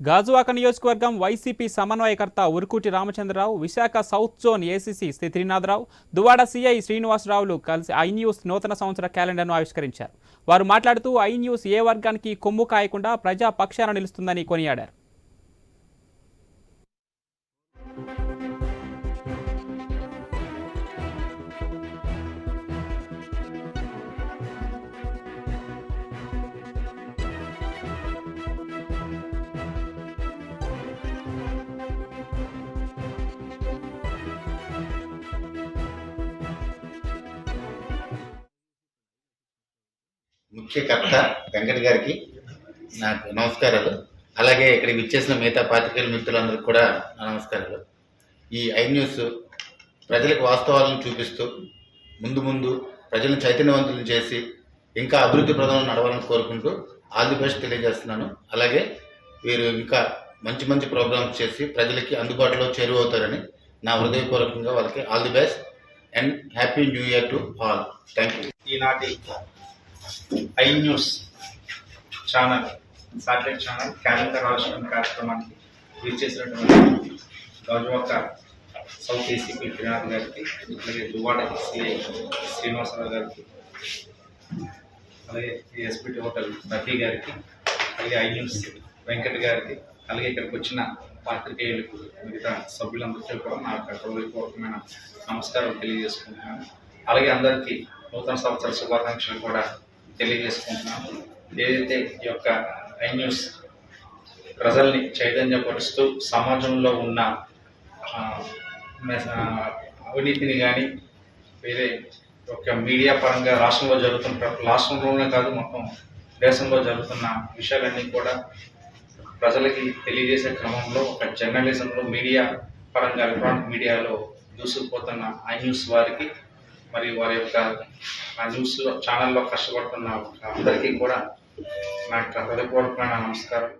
గాజువాక నియోజకవర్గం వైసీపీ సమన్వయకర్త Urukuti Ramachandrarao Visakha south zone ACC Shri Duvada CI శ్రీనివాసరావులు కలిసి ఐ న్యూస్ నూతన సంవత్సర క్యాలెండర్ను ఆవిష్కరించారు. వారు మాట్లాడుతూ ఐ న్యూస్ ఏ వర్గానికి కొమ్ము కాయకుండా ప్రజా పక్షాన నిలుస్తుందని కొనియాడారు. ముఖ్యకర్త వెంకట గారికి నాకు నమస్కారాలు. అలాగే ఇక్కడికి విచ్చేసిన మిగతా పాత్రికేయుల మిత్రులందరికీ కూడా నా నమస్కారాలు. ఈ ఐ న్యూస్ ప్రజలకు వాస్తవాలను చూపిస్తూ ముందు ముందు ప్రజలను చైతన్యవంతులను చేసి ఇంకా అభివృద్ధి ప్రధానం నడవాలని కోరుకుంటూ ఆల్ ది బెస్ట్ తెలియజేస్తున్నాను. అలాగే వీరు ఇంకా మంచి మంచి ప్రోగ్రామ్స్ చేసి ప్రజలకి అందుబాటులో చేరువవుతారని నా హృదయపూర్వకంగా వాళ్ళకి all the best and happy new year to all. Thank you ఈనాటి I news channel satellite channel calendar ఆవిష్కరణ కార్యక్రమానికి విచ్చేసినటువంటి గాజువాక సౌత్ ఏసీపీ శ్రీనాథ్ గారికి అలాగే దువాడ ఎస్సీఐ శ్రీనివాసరావు గారికి అలాగే ఎస్పీటీ హోటల్ రఫీ గారికి అలాగే ఐ న్యూస్ వెంకట్ గారికి అలాగే ఇక్కడికి వచ్చిన పాత్రికేయులకు మిగతా సభ్యులందరికీ కూడా నా యొక్క హృదయపూర్వకమైన నమస్కారం తెలియజేసుకుంటున్నాను. అలాగే అందరికీ నూతన సంవత్సర శుభాకాంక్షలు కూడా తెలియజేసుకుంటున్నాము. ఏదైతే ఈ యొక్క ఐ న్యూస్ ప్రజల్ని చైతన్యపరుస్తూ సమాజంలో ఉన్న అవినీతిని కానీ వేరే ఒక మీడియా పరంగా రాష్ట్రంలో జరుగుతున్న రాష్ట్రంలోనే కాదు మొత్తం దేశంలో జరుగుతున్న విషయాలన్నీ కూడా ప్రజలకి తెలియజేసే క్రమంలో ఒక జర్నలిజంలో మీడియా పరంగా ఎలక్ట్రానిక్ మీడియాలో దూసుకుపోతున్న ఐ న్యూస్ వారికి మరియు వారి యొక్క ఆ న్యూస్ ఛానల్లో కష్టపడుతున్న అందరికీ కూడా నా యొక్క హృదయపూర్వకమైన నమస్కారం.